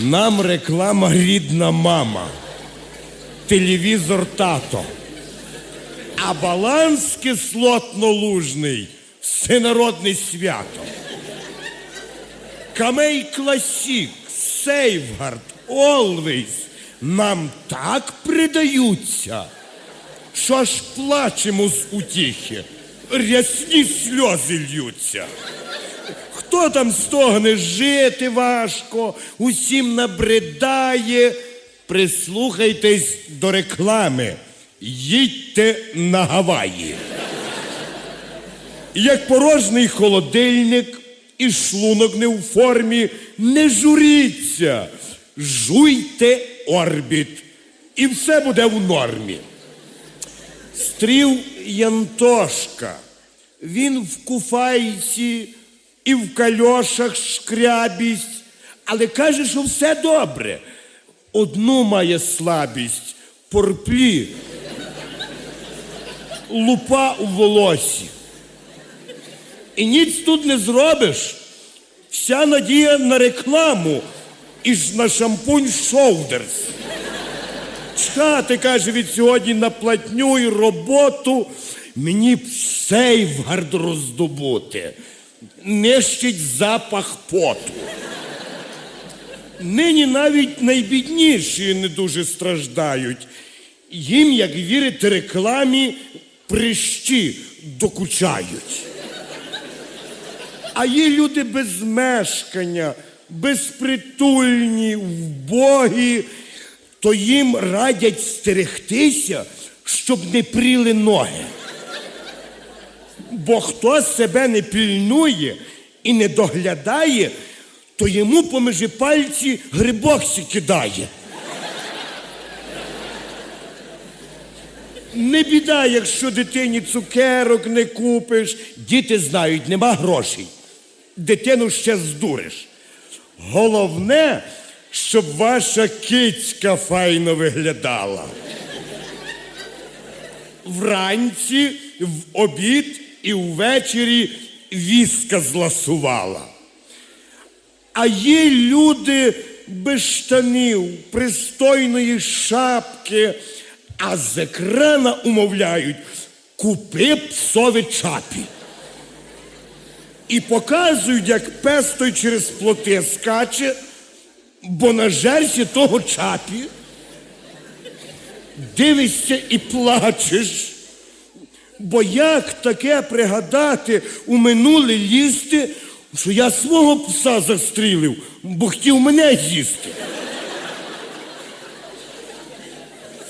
Нам реклама рідна мама, телевізор тато. А баланс кислотно-лужний всенародне свято. Камей Класік, Сейфгард, Олвейс нам так придаються, що аж плачемо з утіхи, рясні сльози льються. Хто там стогне жити важко, усім набридає. Прислухайтесь до реклами, їдьте на Гаваї. Як порожній холодильник і шлунок не у формі, не журіться, жуйте орбіт, і все буде в нормі. Стрів Янтошка. Він в куфайці і в кальошах шкрябість, але каже, що все добре. Одну має слабість порплі, лупа у волосі. І ніц тут не зробиш. Вся надія на рекламу і ж на шампунь Шоудерс. Чхати, каже, від сьогодні на платню і роботу мені б сейфгард роздобути. Нищить запах поту. Нині навіть найбідніші не дуже страждають. Їм, як вірити рекламі, прищі докучають. А є люди без мешкання, безпритульні, вбогі, то їм радять стерегтися, щоб не пріли ноги. Бо хто себе не пільнує і не доглядає, то йому поміж пальці грибок сі кидає. Не біда, якщо дитині цукерок не купиш. Діти знають, нема грошей. Дитину ще здуриш. Головне, щоб ваша кицька файно виглядала. Вранці, в обід і ввечері віска зласувала. А є люди без штанів, пристойної шапки, а з екрана умовляють купи псові чапі. І показують, як пес той через плоти скаче, бо на жерсі того чапі. Дивишся і плачеш. Бо як таке пригадати у минуле лізти, що я свого пса застрілив, бо хотів мене з'їсти.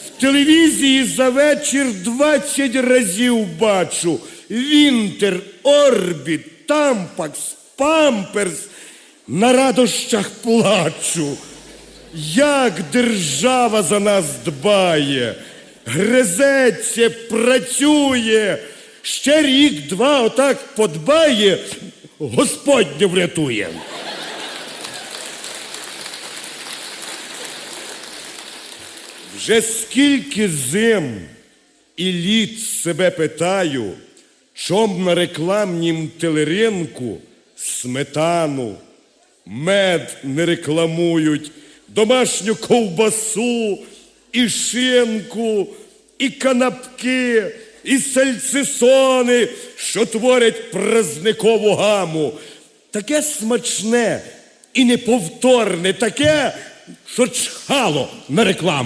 В телевізії за вечір 20 разів бачу Вінтер, Орбіт, Тампакс, Памперс. На радощах плачу. Як держава за нас дбає, гризеться, працює, ще рік-два отак подбає, Господь не врятує. Вже скільки зим і літ себе питаю, чом на рекламнім телеринку сметану, мед не рекламують, домашню ковбасу, і шинку, і канапки, і сальцисони, що творять празникову гаму. Таке смачне і неповторне, таке, що чхало на рекламу.